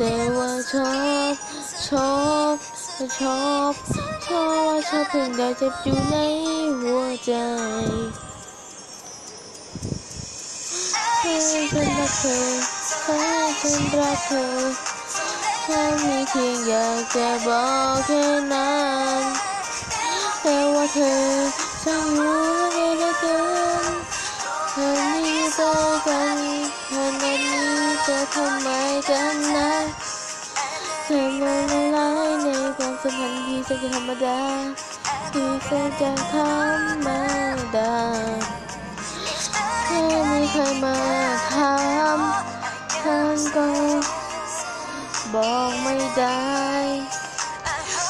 แต่ว่าชอบชอบชอบชอบว่าชอบเพียงใดเจ็บอยู่ในหัวใจให้ฉันรักเธอให้ฉันรักเธอแค่มีเพียงอยากจะบอกแค่นั้นแต่ว่าเธอช่างรู้ให้เหลือเกินเธอนี้เจอกันขนาดนี้จะทำไมกัน เธอมองละลายในความสัมพันธ์ที่จะธรรมดาที่แสนจะธรรมดาแค่ไม่เคยมาถามฉันก็บอกไม่ได้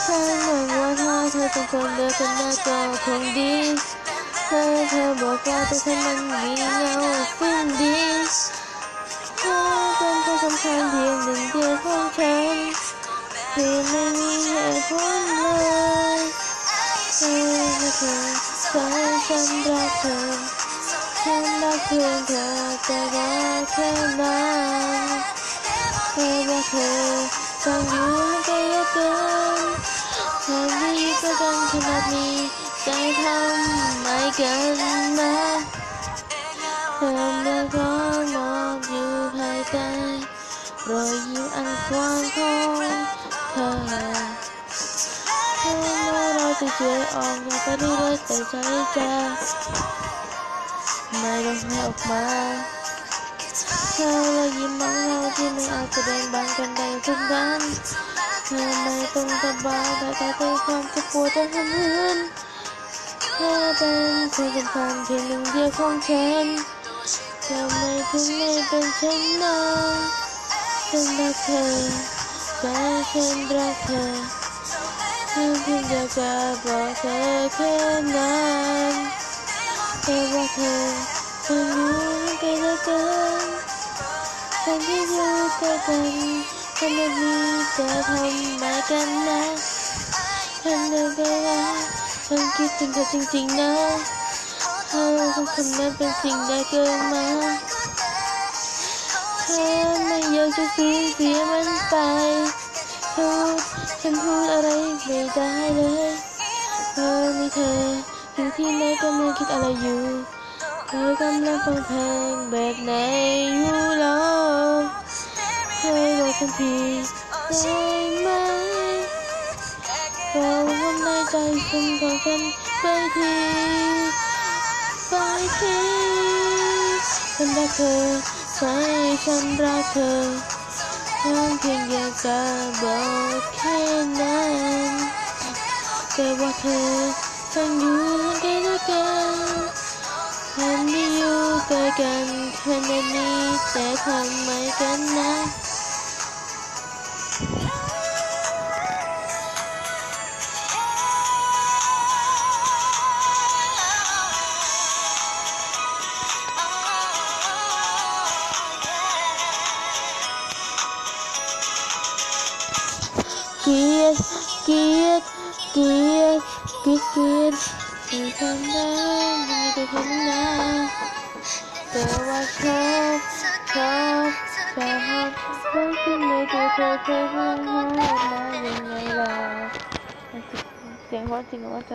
ฉันหวังว่าถ้าเธอเป็นคนเดียวกันน่าก็คงดีเธอเธอบอกว่าตัวฉันมันมีเงาสิ้นดีเธอเป็นผู้สำคัญเพียงหนึ่งเดียวของฉัน ที่ไม่มีเหตุผลเลยเธอและเธอใจฉันรักเธอฉันรักเพียงเธอแต่รักแค่นั้นเธอว่าเธอจะอยู่ให้ไกลเหลือเกินเธอดีก็ดังขนาดนี้ใจทำไม่กันนะเธอเมื่อก็มอ เธอเมื่อเราจะเจอออกมาก็ได้เลยแต่ใจจะไม่ร้องไห้ออกมาเธอรอยยิ้มมองเราที่ไม่อาจแบ่งบานกันได้ทุกด้านเธอไม่ต้องสบายแต่ใจความจะปวดจะทำเพื่อนเธอเป็นคนสำคัญเพียงหนึ่งเดียวของฉันทำไมถึงไม่เป็นเช่นนั้นฉันรักเธอใจฉันรักเธอ ฉันเพียงอยากจะบอกเธอแค่นั้นแต่ว่าเธอฉันรู้ไกลเหลือเกินฉันที่อยู่ใกล้กันขนาดนี้จะทำไมกันนะฉันเดินไปแล้วฉันคิดถึงเธอจริงๆนะถ้าเราสองคนนั้นเป็นสิ่งใดเกินมาเธอไม่อยากจะสูญเสียมันไปพูด ฉันพูดอะไรไม่ได้เลยเธอมีเธออยู่ที่ไหนกำลังคิดอะไรอยู่เธอกำลังฟังเพลงแบบไหนอยู่หรอเธอบอกฉันทีได้ไหมบอกว่าในใจฉันของฉันไปทีไปทีฉันรักเธอใช่ฉันรักเธอฉันเพียงอยากจะบอกแค่ แต่ว่าเธอฉันอยู่ไกลเหลือเกินฉันไม่อยู่ใกล้กันขนาดนี้แต่ทำไมกันนะเกียดเกียด เกลียดเกลียดเกลียดที่ทำได้ไม่ได้ทำนะแต่ว่าชอบชอบชอบเรื่องที่ไม่ได้เธอเคยพูดมายังไงล่ะเสียงเพราะจริงว่าใจ